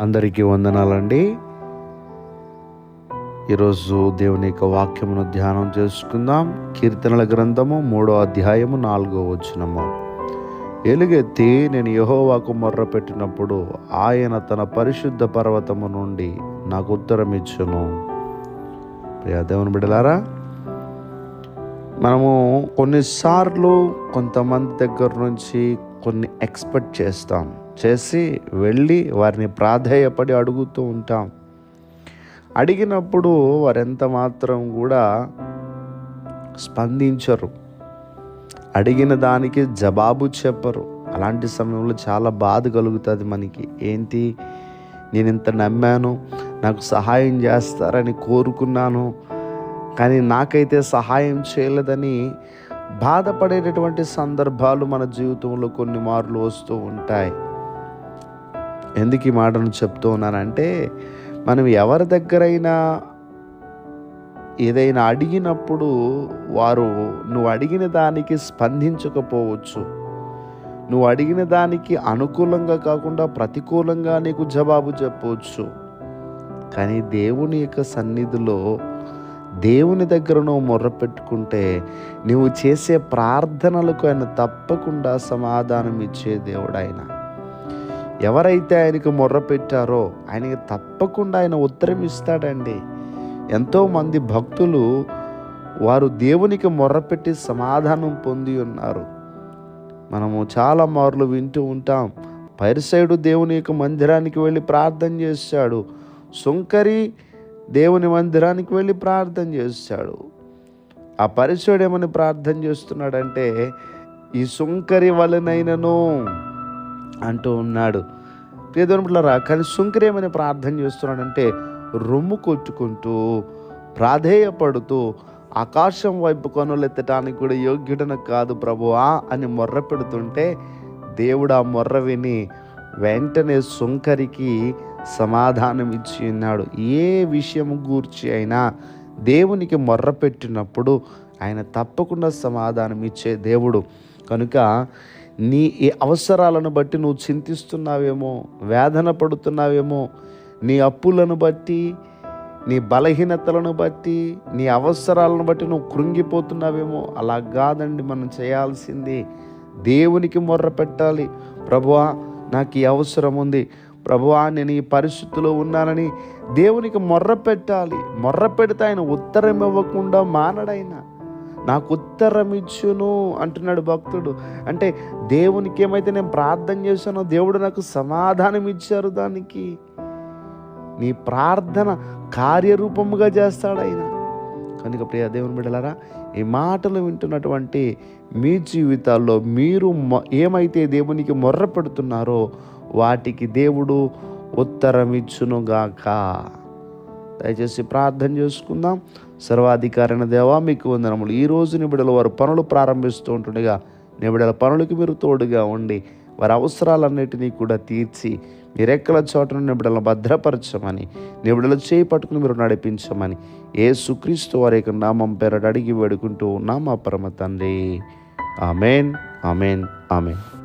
అందరికీ వందనాలండి. ఈరోజు దేవుని యొక్క వాక్యమును ధ్యానం చేసుకుందాం. కీర్తనల గ్రంథము మూడో అధ్యాయము నాలుగో వచనము. ఎలుగెత్తి నేను యహోవాకు మొర్ర పెట్టినప్పుడు ఆయన తన పరిశుద్ధ పర్వతము నుండి నాకు ఉత్తరం ఇచ్చును. దేవుని బిడలారా మనము కొన్నిసార్లు కొంతమంది దగ్గర నుంచి కొన్ని ఎక్స్పెక్ట్ చేస్తాం. చేసి వెళ్ళి వారిని ప్రాధేయపడి అడుగుతూ ఉంటాం. అడిగినప్పుడు వారెంత మాత్రం కూడా స్పందించరు. అడిగిన దానికి జవాబు చెప్పరు. అలాంటి సమయంలో చాలా బాధ కలుగుతుంది మనకి. ఏంటి? నేను ఇంత నమ్మాను నాకు సహాయం చేస్తారని కోరుకున్నాను కానీ నాకైతే సహాయం చేయలేదని బాధపడేటటువంటి సందర్భాలు మన జీవితంలో కొన్ని మార్లు వస్తూ ఉంటాయి. ఎందుకు ఈ మాటను చెప్తూ ఉన్నానంటే మనం ఎవరి దగ్గరైనా ఏదైనా అడిగినప్పుడు వారు నువ్వు అడిగిన దానికి స్పందించకపోవచ్చు. నువ్వు అడిగిన దానికి అనుకూలంగా కాకుండా ప్రతికూలంగా నీకు జవాబు చెప్పవచ్చు. కానీ దేవుని యొక్క సన్నిధిలో దేవుని దగ్గర నువ్వు మొర్ర పెట్టుకుంటే నువ్వు చేసే ప్రార్థనలకు ఆయన తప్పకుండా సమాధానం ఇచ్చే దేవుడు ఆయన ఎవరైతే ఆయనకు మొర్ర పెట్టారో ఆయనకి తప్పకుండా ఆయన ఉత్తరం ఇస్తాడండి. ఎంతోమంది భక్తులు వారు దేవునికి మొర్రపెట్టి సమాధానం పొంది ఉన్నారు. మనము చాలా మార్లు వింటూ ఉంటాం. పరిసైడు దేవుని యొక్క మందిరానికి వెళ్ళి ప్రార్థన చేశాడు సుంకరి దేవుని మందిరానికి వెళ్ళి ప్రార్థన చేశాడు ఆ పరిసయుడు ఏమని ప్రార్థన చేస్తున్నాడంటే ఈ సుంకరి వలనైనను అంటూ ఉన్నాడు. పేదోనులరా కానీ సుంకరేమని ప్రార్థన చేస్తున్నాడంటే రొమ్ము కొట్టుకుంటూ ప్రాధేయపడుతూ ఆకాశం వైపు కనులెత్తటానికి కూడా యోగ్యుడను కాదు ప్రభువా అని మొర్ర పెడుతుంటే దేవుడు ఆ మొర్ర విని వెంటనే సుంకరికి సమాధానం ఇచ్చి ఉన్నాడు. ఏ విషయం గూర్చి అయినా దేవునికి మొర్ర పెట్టినప్పుడు ఆయన తప్పకుండా సమాధానం ఇచ్చే దేవుడు. కనుక నీ ఈ అవసరాలను బట్టి నువ్వు చింతిస్తున్నావేమో వేదన పడుతున్నావేమో నీ అప్పులను బట్టి నీ బలహీనతలను బట్టి నీ అవసరాలను బట్టి నువ్వు కృంగిపోతున్నావేమో అలా కాదండి మనం చేయాల్సింది. దేవునికి మొర్ర పెట్టాలి. ప్రభువా నాకు ఈ అవసరం ఉంది. ప్రభువా నేను ఈ పరిస్థితిలో ఉన్నానని దేవునికి మొర్ర పెట్టాలి. మొర్ర పెడితే ఆయన ఉత్తరం ఇవ్వకుండా మానడైనా. నాకు ఉత్తరం ఇచ్చును అంటున్నాడు భక్తుడు. అంటే దేవునికి ఏమైతే నేను ప్రార్థన చేశానో దేవుడు నాకు సమాధానం ఇచ్చారు దానికి. నీ ప్రార్థన కార్యరూపముగా చేస్తాడు ఆయన కనుక ప్రియ దేవుని బిడ్డలారా ఈ మాటలు వింటున్నటువంటి మీ జీవితాల్లో మీరు ఏమైతే దేవునికి మొర్ర పెడుతున్నారో వాటికి దేవుడు ఉత్తరం ఇచ్చునుగాక దయచేసి ప్రార్థన చేసుకుందాం. సర్వాధికారైన దేవా మీకు వందనములు. ఈ రోజు నిబిడల వారు పనులు ప్రారంభిస్తూ ఉంటుండగా నిబిడల పనులకి మీరు తోడుగా ఉండి వారి అవసరాలన్నిటినీ కూడా తీర్చి మీ రెక్కల చోటను నిబిడలను భద్రపరచమని నిబిడలు చేయి పట్టుకుని మీరు నడిపించమని ఏ సుక్రీస్తు వారి యొక్క నామం పేరట అడిగి వేడుకుంటూ ఉన్నాం మా పరమ తండ్రి. Amen amen amen.